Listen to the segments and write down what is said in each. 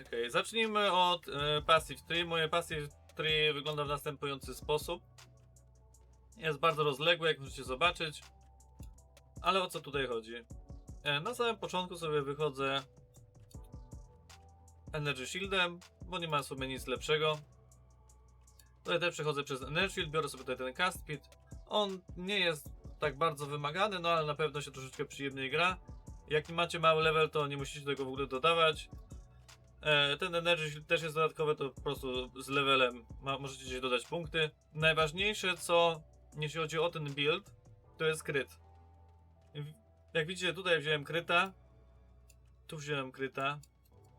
Okej, zacznijmy od e, Passive Tree. Moje Passive Tree wygląda w następujący sposób. Jest bardzo rozległe, jak możecie zobaczyć. Ale o co tutaj chodzi? E, na samym początku sobie wychodzę Energy Shieldem, bo nie ma w sumie nic lepszego. Tutaj też przechodzę przez Energy Shield, biorę sobie tutaj ten Cast Pit. On nie jest tak bardzo wymagany, no ale na pewno się troszeczkę przyjemniej gra. Jak macie mały level, to nie musicie tego w ogóle dodawać. E, ten Energy też jest dodatkowy, to po prostu z levelem ma, możecie gdzieś dodać punkty. Najważniejsze, co jeśli chodzi o ten build, to jest kryt. Jak widzicie, tutaj wziąłem kryta. Tu wziąłem kryta.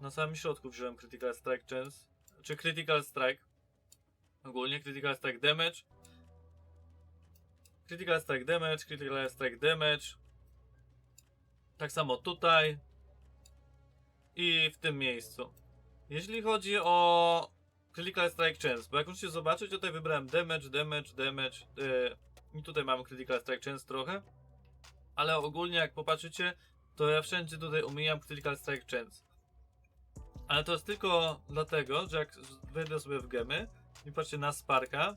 Na samym środku wziąłem Critical Strike Chance. Czy Critical Strike. Ogólnie Critical Strike Damage. Critical Strike Damage, Critical Strike Damage. Tak samo tutaj. I w tym miejscu. Jeśli chodzi o Critical Strike Chance, bo jak możecie zobaczyć, tutaj wybrałem Damage, Damage, Damage. Yy, I tutaj mam Critical Strike Chance trochę. Ale ogólnie jak popatrzycie, to ja wszędzie tutaj umijam Critical Strike Chance. Ale to jest tylko dlatego, że jak wejdę sobie w gemy i patrzcie na Sparka,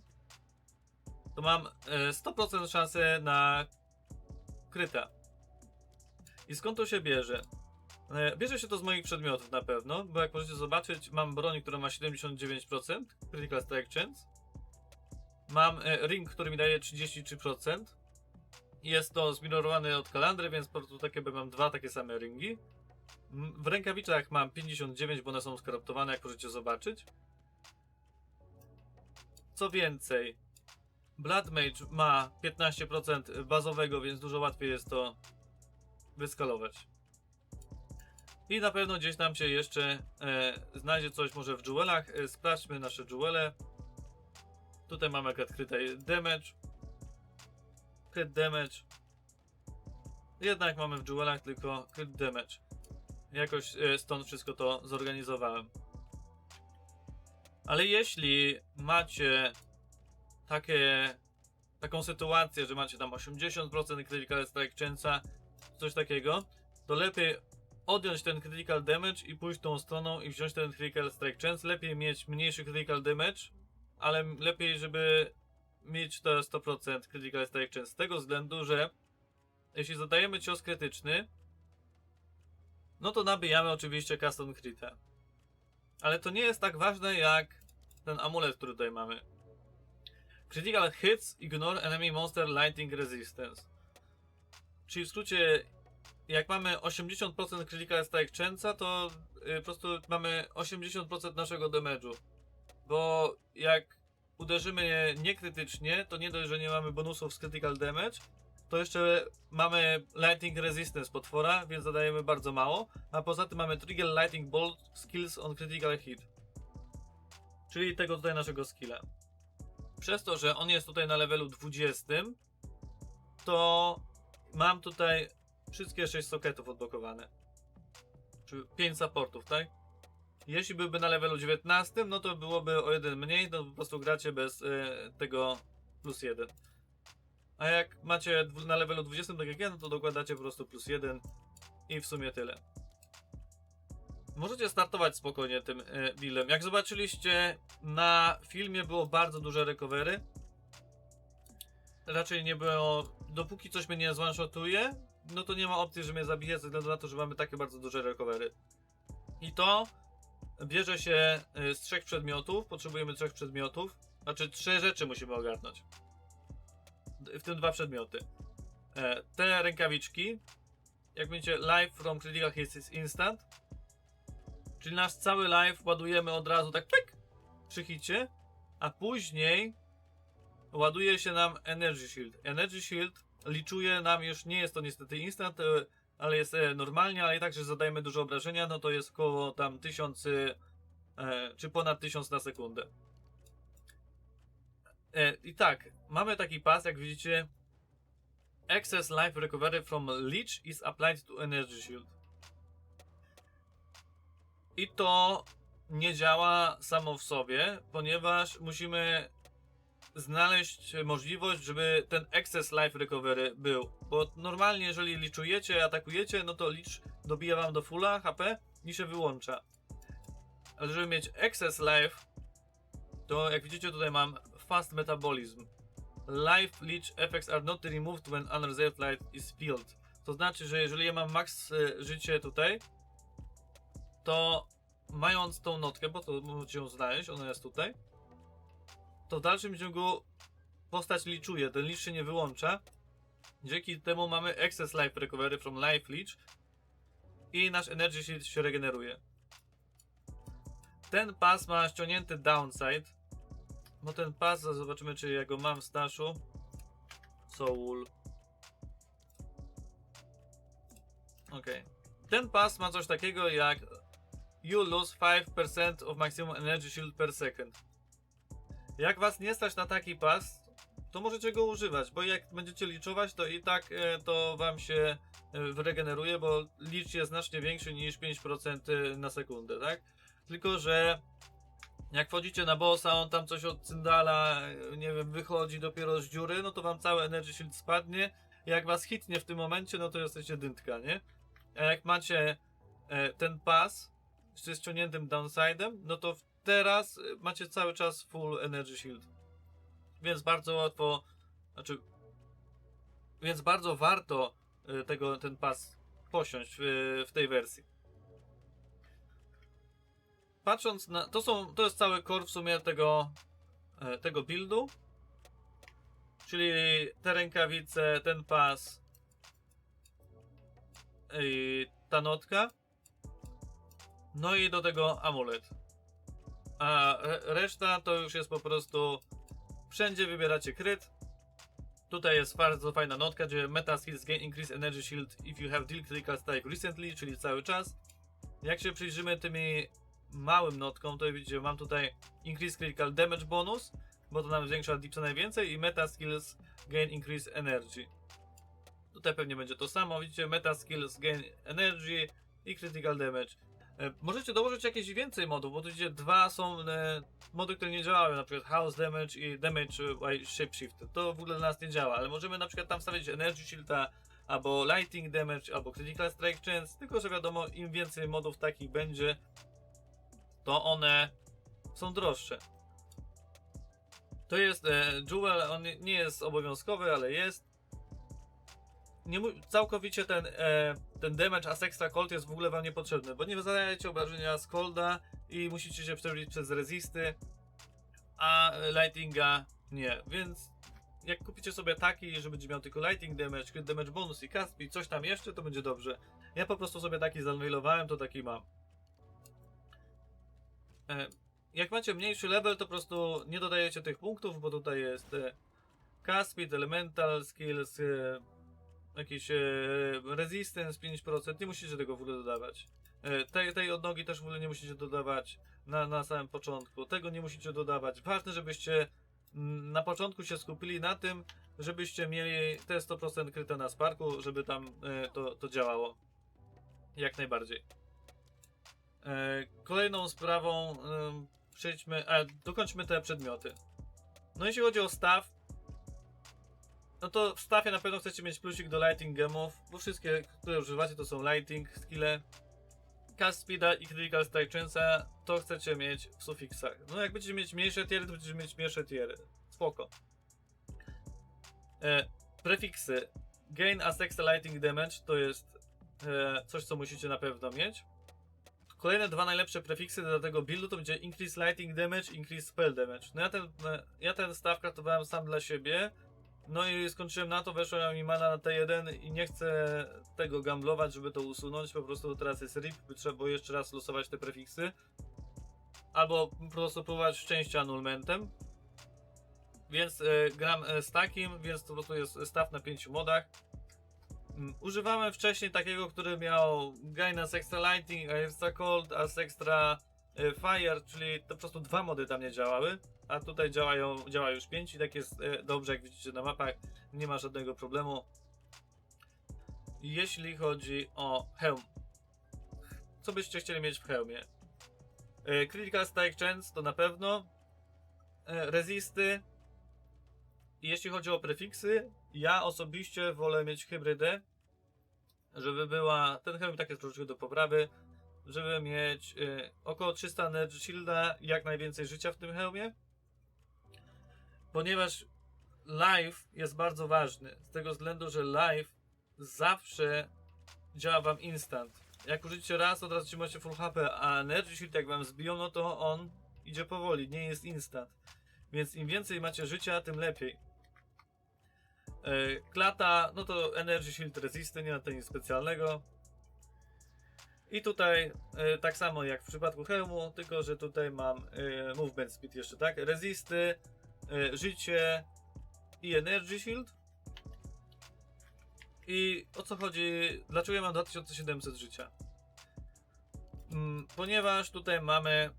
to mam e, 100% szansę na kryta. I skąd to się bierze? E, Bierze się to z moich przedmiotów na pewno, bo jak możecie zobaczyć, mam broń, która ma 79% Critical Strike Chance. Mam e, ring, który mi daje 33%. Jest to zmirorowany od kalandry, więc po prostu takie by mam dwa takie same ringi. W rękawiczach mam 59, bo one są skraptowane, jak możecie zobaczyć. Co więcej, Blood Mage ma 15% bazowego, więc dużo łatwiej jest to wyskalować. I na pewno gdzieś nam się jeszcze e, znajdzie coś może w jewelach. E, sprawdźmy nasze jewele. Tutaj mamy akurat kryte damage. Crit damage. Jednak mamy w jewelach tylko crit damage. Jakoś e, stąd wszystko to zorganizowałem. Ale jeśli macie takie, taką sytuację, że macie tam 80% critical strike chance'a, coś takiego, to lepiej odjąć ten critical damage i pójść tą stroną i wziąć ten critical strike chance. Lepiej mieć mniejszy critical damage, ale lepiej, żeby mieć to 100% critical strike chance z tego względu, że jeśli zadajemy cios krytyczny, no to nabijamy oczywiście custom critę. Ale to nie jest tak ważne jak ten amulet, który tutaj mamy. Critical hits ignore enemy monster lightning resistance. Czyli w skrócie, jak mamy 80% critical strike chance'a, to y, po prostu mamy 80% naszego damage'u. Bo jak uderzymy je niekrytycznie, to nie dość, że nie mamy bonusów z critical damage, to jeszcze mamy lightning resistance potwora, więc zadajemy bardzo mało. A poza tym mamy trigger lightning bolt skills on critical hit. Czyli tego tutaj naszego skilla. Przez to, że on jest tutaj na levelu 20, to mam tutaj wszystkie 6 soketów odblokowane. Czy 5 supportów, tak? Jeśli byłby na levelu 19, no to byłoby o jeden mniej, to po prostu gracie bez e, tego plus 1. A jak macie na levelu 20, tak jak ja, no to dokładacie po prostu plus 1 i w sumie tyle. Możecie startować spokojnie tym buildem. Jak zobaczyliście, na filmie było bardzo duże recovery. Raczej nie było. Dopóki coś mnie nie zone-shotuje, no to nie ma opcji, że mnie zabije, ze względu na to, że mamy takie bardzo duże recovery. I to bierze się e, z trzech przedmiotów. Potrzebujemy trzech przedmiotów. Znaczy, trzy rzeczy musimy ogarnąć. W tym dwa przedmioty. E, Te rękawiczki, jak będziecie live from critical hits is instant, czyli nasz cały live ładujemy od razu tak pyk przy hicie, a później ładuje się nam Energy Shield. Energy Shield liczuje nam już, nie jest to niestety instant, e, ale jest e, normalnie, ale i tak, że zadajemy dużo obrażenia, no to jest około tam 1000 e, czy ponad 1000 na sekundę. I tak, mamy taki pas, jak widzicie. Excess life recovery from leech is applied to energy shield. I to nie działa samo w sobie, ponieważ musimy znaleźć możliwość, żeby ten excess life recovery był. Bo normalnie, jeżeli liczujecie, atakujecie, no to licz dobija wam do fulla HP i się wyłącza. ale żeby mieć excess life, to jak widzicie tutaj mam fast metabolism. Life leech effects are not removed when unreserved life is filled. To znaczy, że jeżeli ja mam max e, życie tutaj, to mając tą notkę, bo to możecie ją znaleźć, ona jest tutaj, to w dalszym ciągu postać liczuje, ten licz się nie wyłącza. Dzięki temu mamy excess life recovery from life leech i nasz energy shield się regeneruje. Ten pas ma ściągnięty downside, bo ten pas, zobaczymy czy ja go mam w staszu. Soul. Okej. Ten pas ma coś takiego jak You lose 5% of maximum energy shield per second. Jak was nie stać na taki pas, to możecie go używać, bo jak będziecie liczować, to i tak e, to wam się e, wyregeneruje, bo licz jest znacznie większy niż 5% na sekundę, tak? Tylko, że jak wchodzicie na bossa, on tam coś od cyndala, e, nie wiem, wychodzi dopiero z dziury, no to wam cały energy shield spadnie. Jak was hitnie w tym momencie, no to jesteście dyntka, nie? A jak macie e, ten pas z ściągniętym downside'em, no to w- teraz e, macie cały czas full energy shield. Więc bardzo łatwo, znaczy, więc bardzo warto e, tego, ten pas posiąść w, w tej wersji. Patrząc na, to są, to jest cały core w sumie tego, e, tego buildu. Czyli te rękawice, ten pas i ta notka. No i do tego amulet. A re- reszta to już jest po prostu wszędzie wybieracie kryt. Tutaj jest bardzo fajna notka, gdzie meta skills gain increase energy shield if you have deal critical strike recently, czyli cały czas. Jak się przyjrzymy tymi małym notką, to widzicie, mam tutaj increase critical damage bonus, bo to nam zwiększa dipsa najwięcej i meta skills gain increase energy. Tutaj pewnie będzie to samo, widzicie, meta skills gain energy i critical damage. E, Możecie dołożyć jakieś więcej modów, bo tu widzicie, dwa są e, mody, które nie działają, na przykład house damage i damage by shapeshift. To w ogóle dla nas nie działa, ale możemy na przykład tam wstawić energy shielda, albo lighting damage, albo critical strike chance, tylko że wiadomo, im więcej modów takich będzie, to one są droższe. To jest e, Jewel, on nie jest obowiązkowy, ale jest. Nie całkowicie ten, e, ten damage as extra cold jest w ogóle wam niepotrzebny, bo nie zadajecie obrażenia z colda i musicie się przebić przez resisty, a lightinga nie, więc jak kupicie sobie taki, że będzie miał tylko lighting damage, damage bonus i cast i coś tam jeszcze, to będzie dobrze. Ja po prostu sobie taki zanmailowałem, to taki mam. E, jak macie mniejszy level, to po prostu nie dodajecie tych punktów, bo tutaj jest e, elemental skills, e, jakiś e, resistance 5%, nie musicie tego w ogóle dodawać. E, tej, tej odnogi też w ogóle nie musicie dodawać na, na samym początku. Tego nie musicie dodawać. Ważne, żebyście na początku się skupili na tym, żebyście mieli te 100% kryte na sparku, żeby tam e, to, to działało. Jak najbardziej. E, kolejną sprawą em, przejdźmy, a dokończmy te przedmioty. No jeśli chodzi o staw, no to w stafie na pewno chcecie mieć plusik do lighting gemów, bo wszystkie, które używacie to są lighting skille. Cast speeda i critical strike chance'a to chcecie mieć w sufiksach. No jak będziecie mieć mniejsze tiery, to będziecie mieć mniejsze tiery. Spoko. E, prefiksy. Gain as extra lighting damage to jest e, coś, co musicie na pewno mieć. Kolejne dwa najlepsze prefiksy do tego buildu to będzie increase lighting damage, increase spell damage. No ja ten, ja ten staw kraftowałem sam dla siebie. No i skończyłem na to, weszła mi mana na T1 i nie chcę tego gamblować, żeby to usunąć. Po prostu teraz jest RIP, trzeba było jeszcze raz losować te prefiksy. Albo po prostu próbować szczęścia annulmentem. Więc e, gram e, z takim, więc to po prostu jest staw na 5 modach. Mm, Używałem wcześniej takiego, który miał gain as extra lighting, extra cold, as extra fire, czyli to po prostu dwa mody tam nie działały, a tutaj działają, działa już 5 i tak jest e, dobrze, jak widzicie na mapach, nie ma żadnego problemu. Jeśli chodzi o hełm, co byście chcieli mieć w hełmie? E, Critical Strike Chance to na pewno, e, resisty, jeśli chodzi o prefiksy, ja osobiście wolę mieć hybrydę, żeby była. Ten hełm tak jest troszeczkę do poprawy, żeby mieć y, około 300 Energy Shielda jak najwięcej życia w tym hełmie. Ponieważ live jest bardzo ważny. Z tego względu, że live zawsze działa wam instant. Jak użycie raz, od razu trzymacie full HP, a Energy Shield jak wam zbiją, no to on idzie powoli, nie jest instant. Więc im więcej macie życia, tym lepiej. E, Klata, no to Energy Shield Resisty, nie ma to nic specjalnego. I tutaj e, tak samo jak w przypadku hełmu, tylko że tutaj mam e, Movement Speed jeszcze, tak? Resisty, e, życie i Energy Shield. I o co chodzi? Dlaczego ja mam 2700 życia? Mm, ponieważ tutaj mamy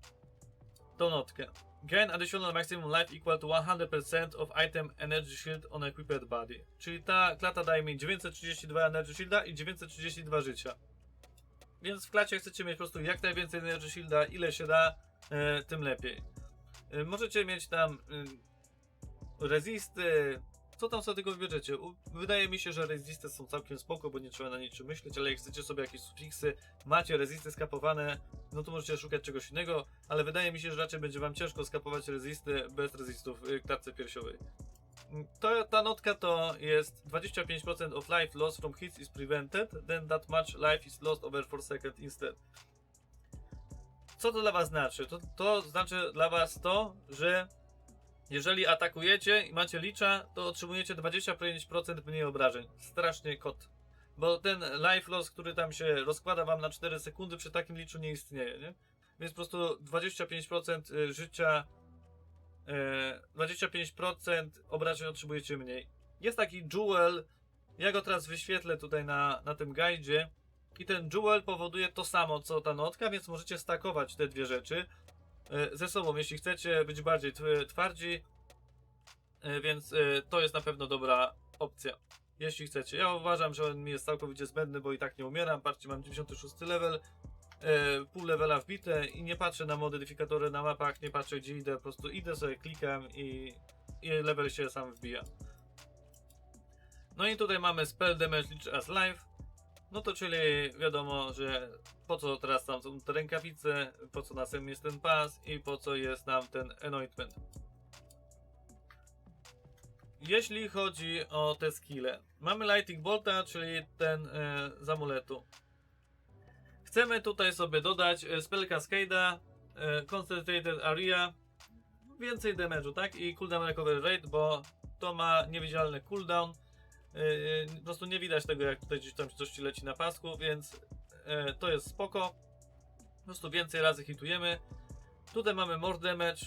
tą notkę. Gain additional maximum life equal to 100% of item energy shield on equipped body. Czyli ta klata daje mi 932 energy shielda i 932 życia. Więc w klacie chcecie mieć po prostu jak najwięcej energy shielda, ile się da, e, tym lepiej. E, możecie mieć tam e, resisty, co tam sobie tego wybierzecie. Wydaje mi się, że resisty są całkiem spoko, bo nie trzeba na niczym myśleć, ale jak chcecie sobie jakieś sufiksy, macie resisty skapowane, no to możecie szukać czegoś innego, ale wydaje mi się, że raczej będzie wam ciężko skapować resisty bez resistów w klatce piersiowej. To, ta notka to jest 25% of life loss from hits is prevented, then that much life is lost over 4 seconds instead. Co to dla was znaczy? To, to znaczy dla was to, że jeżeli atakujecie i macie licza, to otrzymujecie 25% mniej obrażeń. Strasznie kot. Bo ten life loss, który tam się rozkłada wam na 4 sekundy, przy takim liczu nie istnieje, nie? Więc po prostu 25% y, życia, 25% obrażeń otrzymujecie mniej. Jest taki jewel, ja go teraz wyświetlę tutaj na, na tym guidzie. I ten jewel powoduje to samo co ta notka, więc możecie stakować te dwie rzeczy e, ze sobą, jeśli chcecie być bardziej tw- twardzi. E, Więc e, to jest na pewno dobra opcja. Jeśli chcecie. Ja uważam, że on mi jest całkowicie zbędny, bo i tak nie umieram. Patrzcie, mam 96 level, e, pół levela wbite i nie patrzę na modyfikatory na mapach, nie patrzę gdzie idę, po prostu idę sobie, klikam i, i level się sam wbija. No i tutaj mamy spell damage as life. No to czyli wiadomo, że po co teraz tam są te rękawice, po co nas jest ten pas i po co jest nam ten anointment. Jeśli chodzi o te skille, mamy Lighting Bolta, czyli ten e, z amuletu. Chcemy tutaj sobie dodać e, Spell Cascade'a, e, Concentrated Area, więcej damage'u, tak? I cooldown recovery rate, bo to ma niewidzialny cooldown. Yy, po prostu nie widać tego, jak tutaj gdzieś tam coś ci leci na pasku, więc to jest spoko. Po prostu więcej razy hitujemy. Tutaj mamy more damage,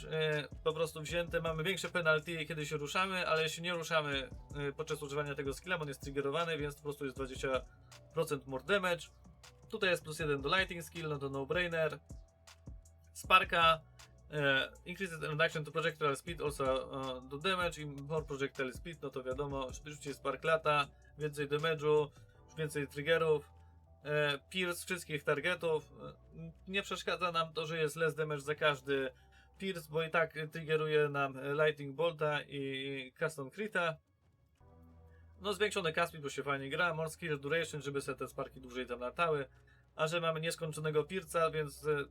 po prostu wzięte, mamy większe penalty, kiedy się ruszamy, ale jeśli nie ruszamy podczas używania tego skilla, on jest triggerowany, więc po prostu jest 20% more damage. Tutaj jest plus 1 do lighting skill, no to no brainer. Sparka, e, increases reduction to projectile speed, also e, do damage i more projectile speed, no to wiadomo, szybciej spark lata, więcej damage'u, więcej triggerów, e, pierce wszystkich targetów. E, nie przeszkadza nam to, że jest less damage za każdy pierce, bo i tak triggeruje nam lightning bolta i custom crita. No zwiększony cast speed, bo się fajnie gra, more skill duration, żeby sobie te sparki dłużej tam latały. A że mamy nieskończonego pierca, więc e,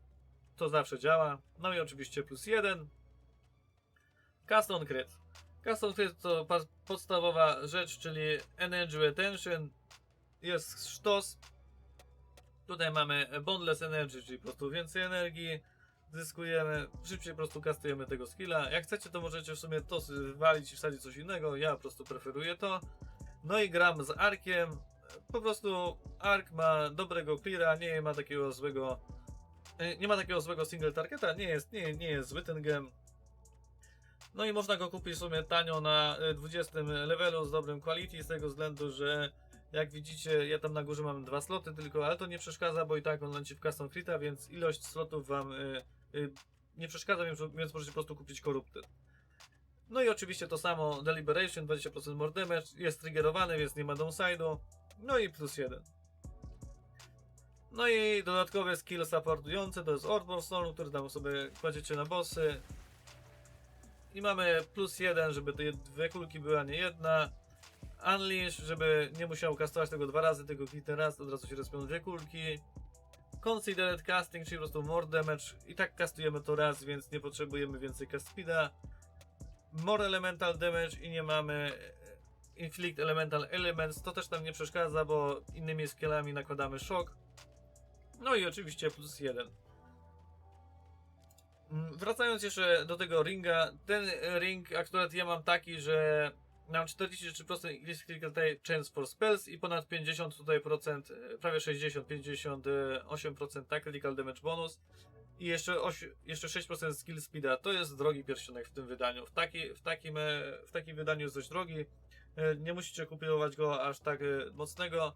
to zawsze działa. No i oczywiście plus jeden. Custom Crit. Custom Crit to podstawowa rzecz, czyli Energy Retention. Jest sztos. Tutaj mamy Bondless Energy, czyli po prostu więcej energii. Zyskujemy, szybciej po prostu kastujemy tego skilla. Jak chcecie, to możecie w sumie to walić i wsadzić coś innego. Ja po prostu preferuję to. No i gram z Arkiem. Po prostu Ark ma dobrego cleara, nie ma takiego złego E, nie ma takiego złego single targeta, nie jest, nie, nie jest zły ten. No i można go kupić w sumie tanio na e, 20 levelu z dobrym quality, z tego względu, że jak widzicie, ja tam na górze mam dwa sloty tylko, ale to nie przeszkadza, bo i tak on leci w custom crita, więc ilość slotów wam y, nie przeszkadza, więc, więc możecie po prostu kupić Corrupted. No i oczywiście to samo Deliberation, 20% more damage, jest triggerowany, więc nie ma downside'u. No i plus 1. No i dodatkowe skill supportujące to jest Orb Stone, który tam sobie kładziecie na bossy. I mamy plus jeden, żeby te dwie kulki były, a nie jedna. Unleash, żeby nie musiał kastować tego dwa razy, tylko kliknę raz, od razu się respią dwie kulki. Considered casting, czyli po prostu more damage. I tak castujemy to raz, więc nie potrzebujemy więcej cast speeda. More elemental damage i nie mamy e, inflict elemental elements. To też nam nie przeszkadza, bo innymi skillami nakładamy szok. No i oczywiście plus jeden. Mm, Wracając jeszcze do tego ringa, ten ring akurat ja mam taki, że mam 43% increase critical chance for spells i ponad 50 tutaj procent, e, prawie 60, 58% tak, critical damage bonus i jeszcze, oś, jeszcze 6% skill speeda. To jest drogi pierścionek w tym wydaniu. W, taki, w, takim, e, w takim wydaniu jest dość drogi. E, Nie musicie kupować go aż tak e, mocnego.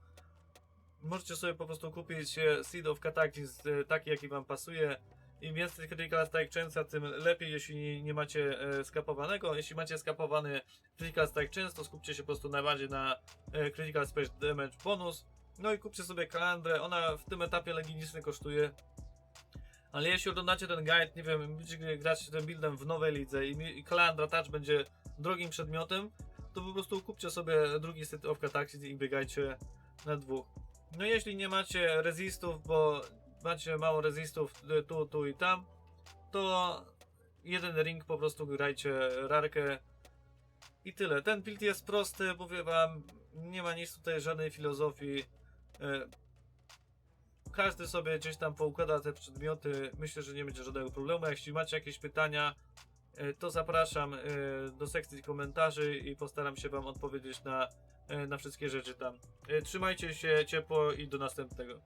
Możecie sobie po prostu kupić Seed of Cataclysm taki jaki wam pasuje. Im więcej Critical Strike Chance'a, tym lepiej, jeśli nie, nie macie e, skapowanego. Jeśli macie skapowany Critical Strike Chance, to skupcie się po prostu najbardziej na e, Critical Space Damage bonus. No i kupcie sobie kalandrę, ona w tym etapie leginiczny kosztuje. Ale jeśli oglądacie ten guide, nie wiem, grać tym buildem w nowej lidze i, i kalandra touch będzie drogim przedmiotem, to po prostu kupcie sobie drugi set of Cataclysm i biegajcie na dwóch. No jeśli nie macie resistów, bo macie mało resistów y, tu, tu i tam, to jeden ring po prostu grajcie rarkę i tyle. Ten build jest prosty, mówię wam, nie ma nic tutaj żadnej filozofii. Każdy sobie gdzieś tam poukłada te przedmioty, myślę, że nie będzie żadnego problemu. Jeśli macie jakieś pytania, e, to zapraszam e, do sekcji komentarzy i postaram się wam odpowiedzieć na, e, na wszystkie rzeczy tam. Trzymajcie się ciepło i do następnego.